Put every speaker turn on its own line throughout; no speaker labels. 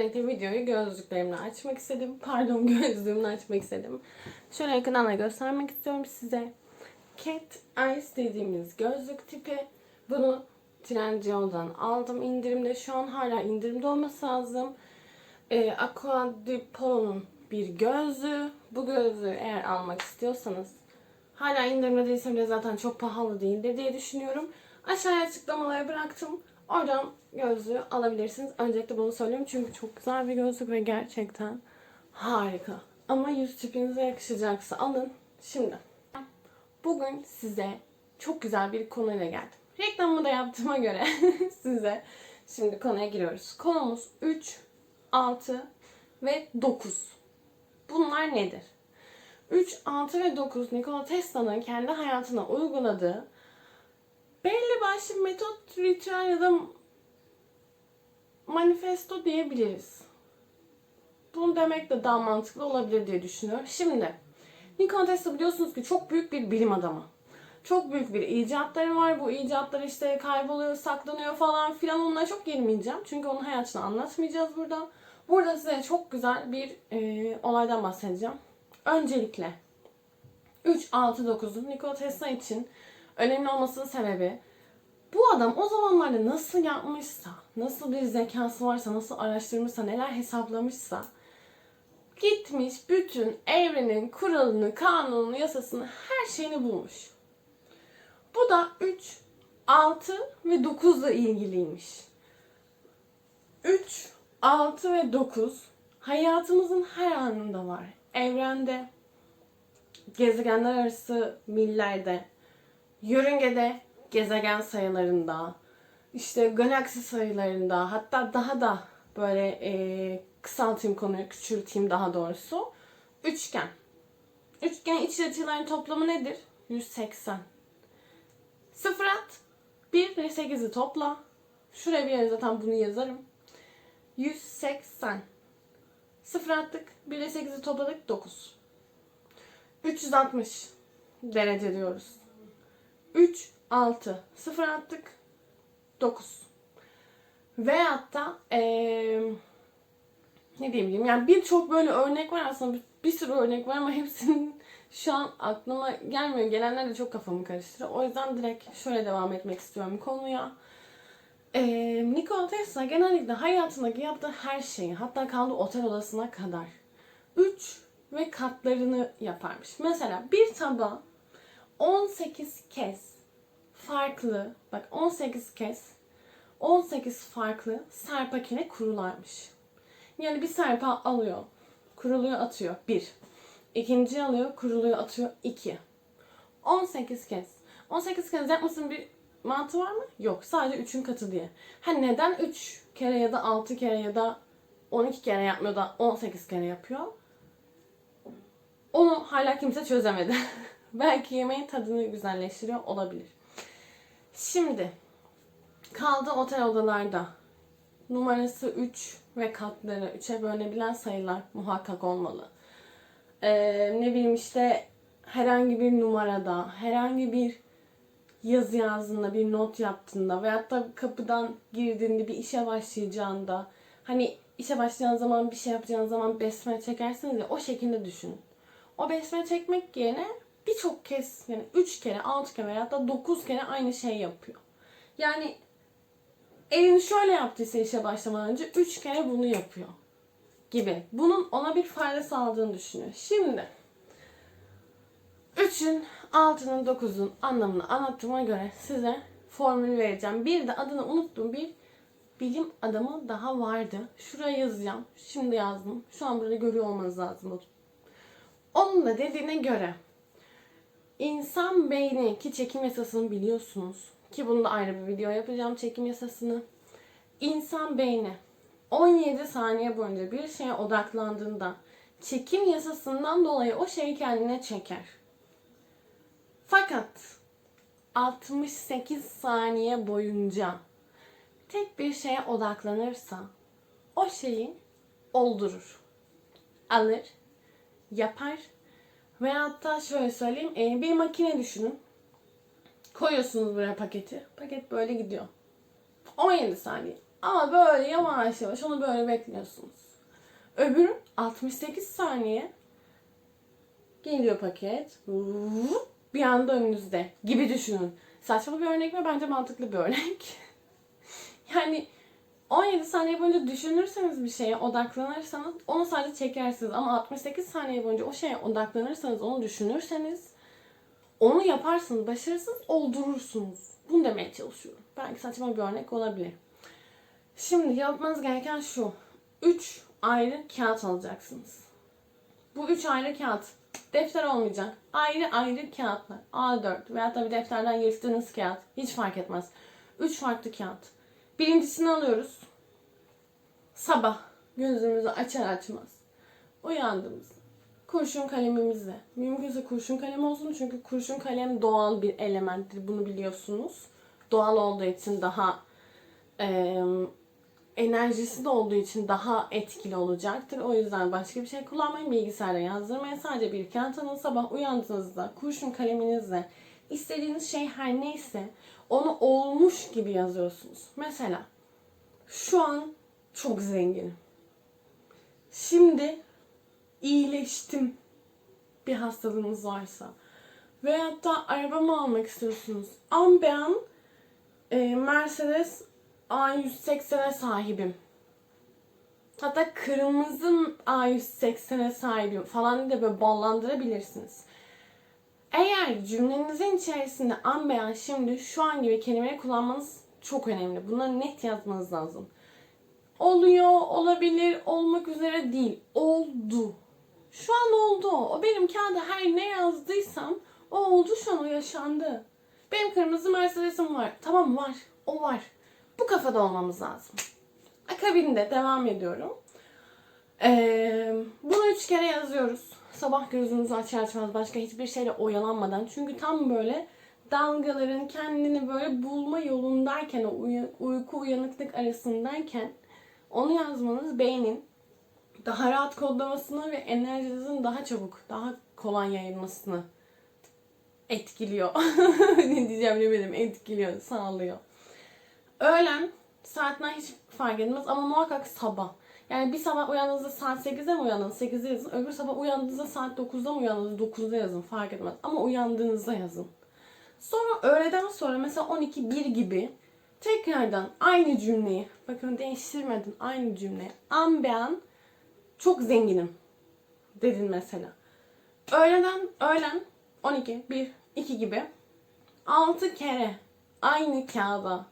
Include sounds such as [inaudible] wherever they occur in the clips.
öncelikle videoyu gözlüklerimle açmak istedim. Pardon [laughs] gözlüğümle açmak istedim. Şöyle yakından da göstermek istiyorum size. Cat Eyes dediğimiz gözlük tipi. Bunu Trendyol'dan aldım indirimde. Şu an hala indirimde olması lazım. Ee, Aqua di Polo'nun bir gözlüğü. Bu gözlüğü eğer almak istiyorsanız hala indirimde değilse bile zaten çok pahalı değildir diye düşünüyorum. Aşağıya açıklamalara bıraktım. Oradan gözlüğü alabilirsiniz. Öncelikle bunu söylüyorum çünkü çok güzel bir gözlük ve gerçekten harika. Ama yüz tipinize yakışacaksa alın. Şimdi bugün size çok güzel bir konuyla geldim. Reklamımı da yaptığıma göre [laughs] size şimdi konuya giriyoruz. Konumuz 3, 6 ve 9. Bunlar nedir? 3, 6 ve 9 Nikola Tesla'nın kendi hayatına uyguladığı belli başlı metot, ritüel ya da manifesto diyebiliriz. Bunu demek de daha mantıklı olabilir diye düşünüyorum. Şimdi Nikola Tesla biliyorsunuz ki çok büyük bir bilim adamı. Çok büyük bir icatları var. Bu icatlar işte kayboluyor, saklanıyor falan filan. Onlara çok girmeyeceğim. Çünkü onun hayatını anlatmayacağız burada. Burada size çok güzel bir e, olaydan bahsedeceğim. Öncelikle 3, 6, 9 Nikola Tesla için önemli olmasının sebebi bu adam o zamanlarda nasıl yapmışsa, nasıl bir zekası varsa, nasıl araştırmışsa, neler hesaplamışsa gitmiş bütün evrenin kuralını, kanununu, yasasını, her şeyini bulmuş. Bu da 3, 6 ve 9 ile ilgiliymiş. 3, 6 ve 9 hayatımızın her anında var. Evrende, gezegenler arası millerde, yörüngede, gezegen sayılarında, işte galaksi sayılarında, hatta daha da böyle e, kısaltayım konuyu, küçülteyim daha doğrusu. Üçgen. Üçgen iç açıların toplamı nedir? 180. Sıfır at. 1 ve 8'i topla. Şuraya bir yere zaten bunu yazarım. 180. Sıfır attık. 1 ile 8'i topladık. 9. 360 derece diyoruz. 3, 6. 0 attık. 9. Veyahut da ee, ne diyebilirim yani birçok böyle örnek var aslında bir sürü örnek var ama hepsinin [laughs] şu an aklıma gelmiyor. Gelenler de çok kafamı karıştırıyor. O yüzden direkt şöyle devam etmek istiyorum konuya. Ee, Nikola Tesla genellikle hayatındaki yaptığı her şeyi hatta kaldığı otel odasına kadar 3 ve katlarını yaparmış. Mesela bir tabağı 18 kez farklı, bak 18 kez 18 farklı serpakine kurularmış. Yani bir serpa alıyor, kuruluyor atıyor. Bir. İkinci alıyor, kuruluyor atıyor. iki. 18 kez. 18 kez yapmasının bir mantığı var mı? Yok. Sadece 3'ün katı diye. Ha neden 3 kere ya da 6 kere ya da 12 kere yapmıyor da 18 kere yapıyor? Onu hala kimse çözemedi. [laughs] Belki yemeğin tadını güzelleştiriyor olabilir. Şimdi kaldı otel odalarda. Numarası 3 ve katları 3'e bölünebilen sayılar muhakkak olmalı. Ee, ne bileyim işte herhangi bir numarada, herhangi bir yazı yazdığında, bir not yaptığında veyahut da kapıdan girdiğinde bir işe başlayacağında hani işe başlayacağın zaman bir şey yapacağın zaman besmele çekersiniz ya o şekilde düşünün. O besmele çekmek yerine birçok kez yani 3 kere, 6 kere veya da 9 kere aynı şey yapıyor. Yani elini şöyle yaptıysa işe başlamadan önce 3 kere bunu yapıyor gibi. Bunun ona bir fayda sağladığını düşünüyor. Şimdi 3'ün, 6'nın, 9'un anlamını anlattığıma göre size formül vereceğim. Bir de adını unuttuğum bir bilim adamı daha vardı. Şuraya yazacağım. Şimdi yazdım. Şu an burada görüyor olmanız lazım. Onun da dediğine göre insan beyni ki çekim yasasını biliyorsunuz ki bunu da ayrı bir video yapacağım çekim yasasını. İnsan beyni 17 saniye boyunca bir şeye odaklandığında çekim yasasından dolayı o şeyi kendine çeker. Fakat 68 saniye boyunca tek bir şeye odaklanırsa o şeyi oldurur. Alır, yapar ve hatta şöyle söyleyeyim e, bir makine düşünün. Koyuyorsunuz buraya paketi. Paket böyle gidiyor. 17 saniye. Ama böyle yavaş yavaş onu böyle bekliyorsunuz. Öbürü 68 saniye geliyor paket. Bir anda önünüzde gibi düşünün. Saçma bir örnek mi? Bence mantıklı bir örnek. [laughs] yani 17 saniye boyunca düşünürseniz bir şeye odaklanırsanız onu sadece çekersiniz. Ama 68 saniye boyunca o şeye odaklanırsanız onu düşünürseniz onu yaparsınız, başarısız oldurursunuz. Bunu demeye çalışıyorum. Belki saçma bir örnek olabilir. Şimdi yapmanız gereken şu. 3 ayrı kağıt alacaksınız. Bu 3 ayrı kağıt. Defter olmayacak. Ayrı ayrı kağıtlar. A4 veya tabii defterden yırttığınız kağıt. Hiç fark etmez. 3 farklı kağıt. Birincisini alıyoruz. Sabah gözümüzü açar açmaz. Uyandığımız kurşun kalemimizle. Mümkünse kurşun kalem olsun çünkü kurşun kalem doğal bir elementtir. Bunu biliyorsunuz. Doğal olduğu için daha eee enerjisi de olduğu için daha etkili olacaktır. O yüzden başka bir şey kullanmayın. Bilgisayarda yazdırmayın. Sadece bir kağıt alın. Sabah uyandığınızda kurşun kaleminizle istediğiniz şey her neyse onu olmuş gibi yazıyorsunuz. Mesela şu an çok zenginim. Şimdi iyileştim bir hastalığınız varsa veyahut da arabamı almak istiyorsunuz. An be an e, Mercedes A180'e sahibim. Hatta kırmızı A180'e sahibim falan diye böyle ballandırabilirsiniz. Eğer cümlenizin içerisinde an beyan şimdi şu an gibi kelimeleri kullanmanız çok önemli. Bunları net yazmanız lazım. Oluyor, olabilir, olmak üzere değil. Oldu. Şu an oldu. O benim kağıda her ne yazdıysam o oldu şu an o yaşandı. Benim kırmızı Mercedes'im var. Tamam var. O var. Bu kafada olmamız lazım. Akabinde devam ediyorum. Ee, bunu üç kere yazıyoruz. Sabah gözünüzü açar açmaz başka hiçbir şeyle oyalanmadan. Çünkü tam böyle dalgaların kendini böyle bulma yolundayken, o uy- uyku uyanıklık arasındayken onu yazmanız beynin daha rahat kodlamasını ve enerjinizin daha çabuk, daha kolay yayılmasını etkiliyor. [laughs] ne diyeceğim bilemedim. Etkiliyor, sağlıyor. Öğlen saatler hiç fark etmez ama muhakkak sabah. Yani bir sabah uyandığınızda saat 8'de mi uyandınız? 8'de yazın. Öbür sabah uyandığınızda saat 9'da mı uyandınız? 9'da yazın. Fark etmez. Ama uyandığınızda yazın. Sonra öğleden sonra mesela 12-1 gibi tekrardan aynı cümleyi bakın değiştirmedin aynı cümleyi an be an çok zenginim dedin mesela. Öğleden öğlen 12, 1, 2 gibi 6 kere aynı kağıda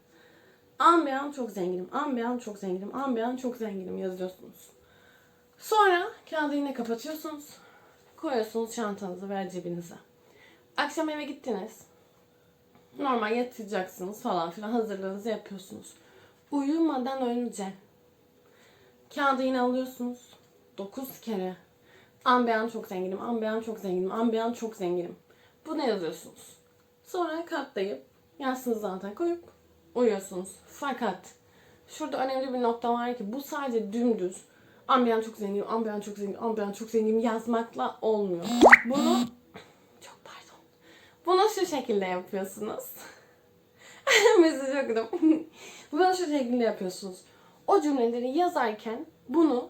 an be an çok zenginim, an be an çok zenginim, an be an çok zenginim yazıyorsunuz. Sonra kağıdı yine kapatıyorsunuz. Koyuyorsunuz çantanıza veya cebinize. Akşam eve gittiniz. Normal yatacaksınız falan filan hazırlığınızı yapıyorsunuz. Uyumadan önce kağıdı yine alıyorsunuz. 9 kere. An be an çok zenginim, an be an çok zenginim, an be an çok zenginim. Bunu yazıyorsunuz. Sonra katlayıp yastığınızı zaten koyup uyuyorsunuz. Fakat şurada önemli bir nokta var ki bu sadece dümdüz an be an çok zenginim, an be an çok zenginim, an be an çok zenginim yazmakla olmuyor. Bunu çok pardon. Bunu şu şekilde yapıyorsunuz. [laughs] Mesaj okudum. [laughs] Bunu şu şekilde yapıyorsunuz. O cümleleri yazarken bunu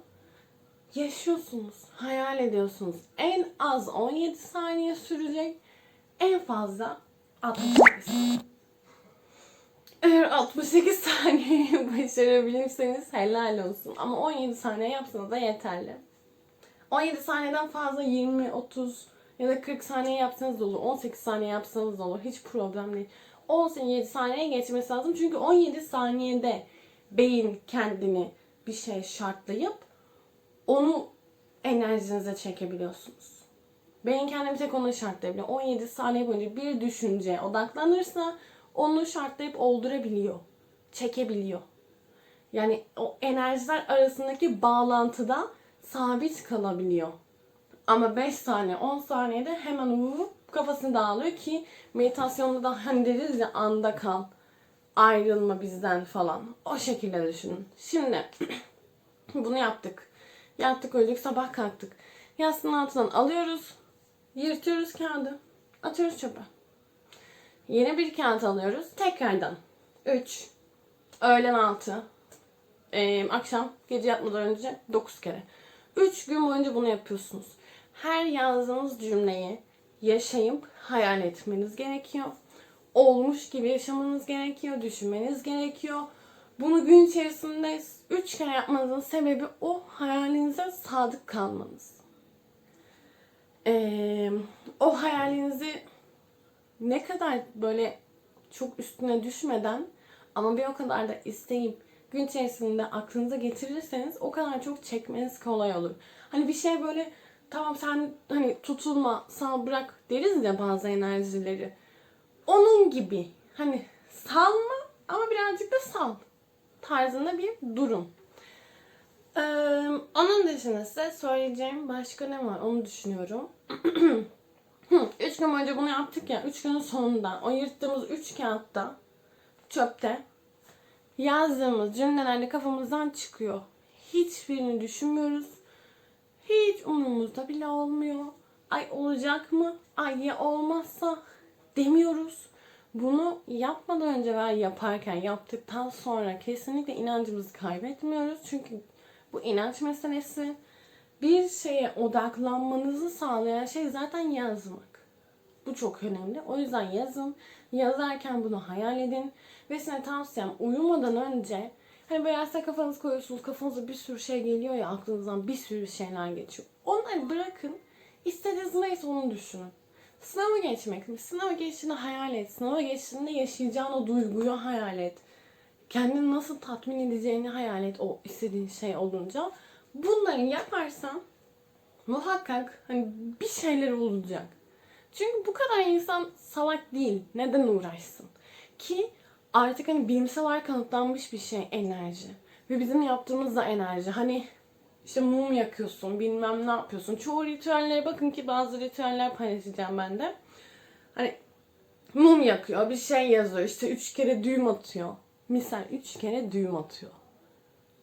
yaşıyorsunuz, hayal ediyorsunuz. En az 17 saniye sürecek, en fazla 68 saniye. Eğer 68 [laughs] saniyeyi başarabilirseniz helal olsun. Ama 17 saniye yapsanız da yeterli. 17 saniyeden fazla 20, 30 ya da 40 saniye yapsanız da olur. 18 saniye yapsanız da olur. Hiç problem değil. 17 saniye geçmesi lazım. Çünkü 17 saniyede beyin kendini bir şey şartlayıp onu enerjinize çekebiliyorsunuz. Beyin kendini bir tek onu şartlayabiliyor. 17 saniye boyunca bir düşünce odaklanırsa onu şartlayıp oldurabiliyor. Çekebiliyor. Yani o enerjiler arasındaki bağlantıda sabit kalabiliyor. Ama 5 saniye, 10 saniyede hemen vurup kafasını dağılıyor ki meditasyonda da hani deriz ya anda kal. Ayrılma bizden falan. O şekilde düşünün. Şimdi [clears throat] bunu yaptık. Yattık uyuduk sabah kalktık. Yastığın altından alıyoruz. Yırtıyoruz kağıdı. Atıyoruz çöpe. Yeni bir kağıt alıyoruz. Tekrardan. 3. Öğlen 6. Ee, akşam gece yatmadan önce 9 kere. 3 gün boyunca bunu yapıyorsunuz. Her yazdığınız cümleyi yaşayıp hayal etmeniz gerekiyor. Olmuş gibi yaşamanız gerekiyor, düşünmeniz gerekiyor. Bunu gün içerisinde 3 kere yapmanızın sebebi o hayalinize sadık kalmanız. Ee, o hayalinizi ne kadar böyle çok üstüne düşmeden ama bir o kadar da isteyip gün içerisinde aklınıza getirirseniz o kadar çok çekmeniz kolay olur. Hani bir şey böyle tamam sen hani tutulma, sal bırak deriz ya bazı enerjileri. Onun gibi hani salma ama birazcık da sal tarzında bir durum. Ee, onun dışında size söyleyeceğim başka ne var onu düşünüyorum. [clears throat] Hı, üç gün önce bunu yaptık ya. Üç günün sonunda o yırttığımız üç kağıtta çöpte yazdığımız cümlelerle kafamızdan çıkıyor. Hiçbirini düşünmüyoruz. Hiç umurumuzda bile olmuyor. Ay olacak mı? Ay ya olmazsa demiyoruz. Bunu yapmadan önce veya yaparken, yaptıktan sonra kesinlikle inancımızı kaybetmiyoruz. Çünkü bu inanç meselesi bir şeye odaklanmanızı sağlayan şey zaten yazmak. Bu çok önemli. O yüzden yazın. Yazarken bunu hayal edin. Ve size tavsiyem uyumadan önce hani böyle size kafanız koyuyorsunuz. Kafanıza bir sürü şey geliyor ya aklınızdan bir sürü şeyler geçiyor. Onları bırakın. İstediğiniz neyse onu düşünün. Sınavı geçmek mi? Sınavı geçtiğini hayal et. Sınava geçtiğinde yaşayacağın o duyguyu hayal et. Kendini nasıl tatmin edeceğini hayal et o istediğin şey olunca. Bunları yaparsan muhakkak hani bir şeyler olacak. Çünkü bu kadar insan salak değil. Neden uğraşsın? Ki artık hani bilimsel olarak kanıtlanmış bir şey enerji. Ve bizim yaptığımız da enerji. Hani işte mum yakıyorsun, bilmem ne yapıyorsun. Çoğu ritüellere bakın ki bazı ritüeller paylaşacağım ben de. Hani mum yakıyor, bir şey yazıyor, işte üç kere düğüm atıyor. Misal üç kere düğüm atıyor.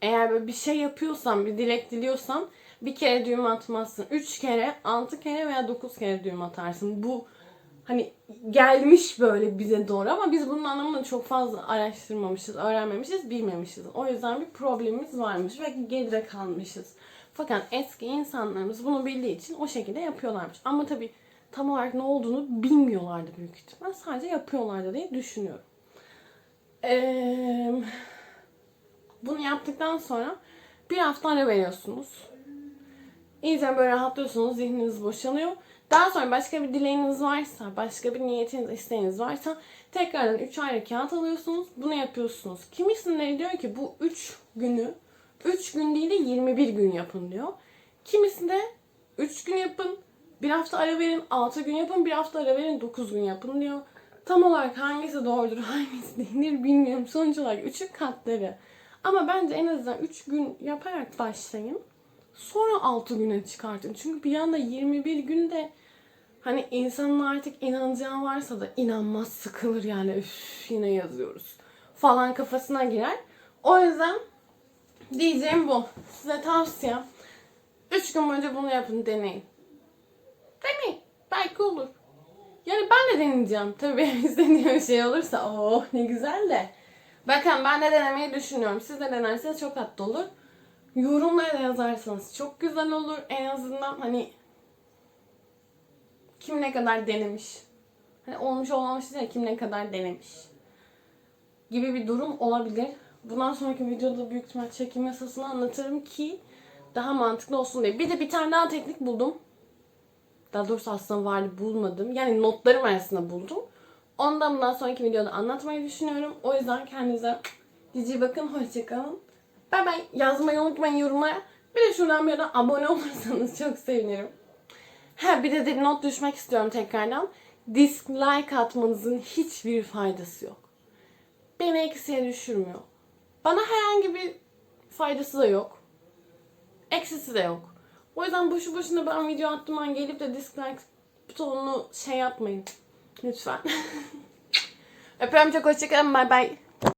Eğer böyle bir şey yapıyorsan, bir dilek diliyorsan bir kere düğüm atmazsın. Üç kere, altı kere veya dokuz kere düğüm atarsın. Bu hani gelmiş böyle bize doğru ama biz bunun anlamını çok fazla araştırmamışız, öğrenmemişiz, bilmemişiz. O yüzden bir problemimiz varmış ve geride kalmışız. Fakat eski insanlarımız bunu bildiği için o şekilde yapıyorlarmış. Ama tabii tam olarak ne olduğunu bilmiyorlardı büyük ihtimal. Sadece yapıyorlardı diye düşünüyorum. Ee, bunu yaptıktan sonra bir hafta ara veriyorsunuz. İyice böyle rahatlıyorsunuz, zihniniz boşalıyor. Daha sonra başka bir dileğiniz varsa, başka bir niyetiniz, isteğiniz varsa tekrardan 3 ayrı kağıt alıyorsunuz. Bunu yapıyorsunuz. Kimisinde diyor ki bu 3 günü 3 gün değil de 21 gün yapın diyor. Kimisinde 3 gün yapın, bir hafta ara verin, 6 gün yapın, bir hafta ara verin, 9 gün yapın diyor. Tam olarak hangisi doğrudur, [laughs] hangisi değildir bilmiyorum. Sonuç olarak 3'ün katları. Ama bence en azından 3 gün yaparak başlayın. Sonra 6 güne çıkartın. Çünkü bir anda 21 günde hani insanın artık inanacağı varsa da inanmaz sıkılır yani üf yine yazıyoruz falan kafasına girer. O yüzden diyeceğim bu. Size tavsiyem 3 gün boyunca bunu yapın deneyin. Deneyin. Belki olur. Yani ben de deneyeceğim. Tabii [laughs] benim istediğim şey olursa oh ne güzel de. Bakın ben de denemeyi düşünüyorum. Siz de denerseniz çok tatlı olur. Yorumlara yazarsanız çok güzel olur. En azından hani kim ne kadar denemiş. Hani olmuş olmamış değil kim ne kadar denemiş. Gibi bir durum olabilir. Bundan sonraki videoda büyük ihtimal çekim yasasını anlatırım ki daha mantıklı olsun diye. Bir de bir tane daha teknik buldum. Daha doğrusu aslında vardı bulmadım. Yani notlarım arasında buldum. Ondan bundan sonraki videoda anlatmayı düşünüyorum. O yüzden kendinize cici bakın. Hoşçakalın. Bay bay. Yazmayı unutmayın yorumlara. Bir de şuradan bir yana abone olursanız [laughs] çok sevinirim. Ha bir de, de not düşmek istiyorum tekrardan. Dislike atmanızın hiçbir faydası yok. Beni eksiye düşürmüyor. Bana herhangi bir faydası da yok. Eksisi de yok. O yüzden boşu boşuna ben video attım an gelip de dislike butonunu şey yapmayın. Lütfen. [laughs] Öpüyorum çok hoşçakalın. Bay bay.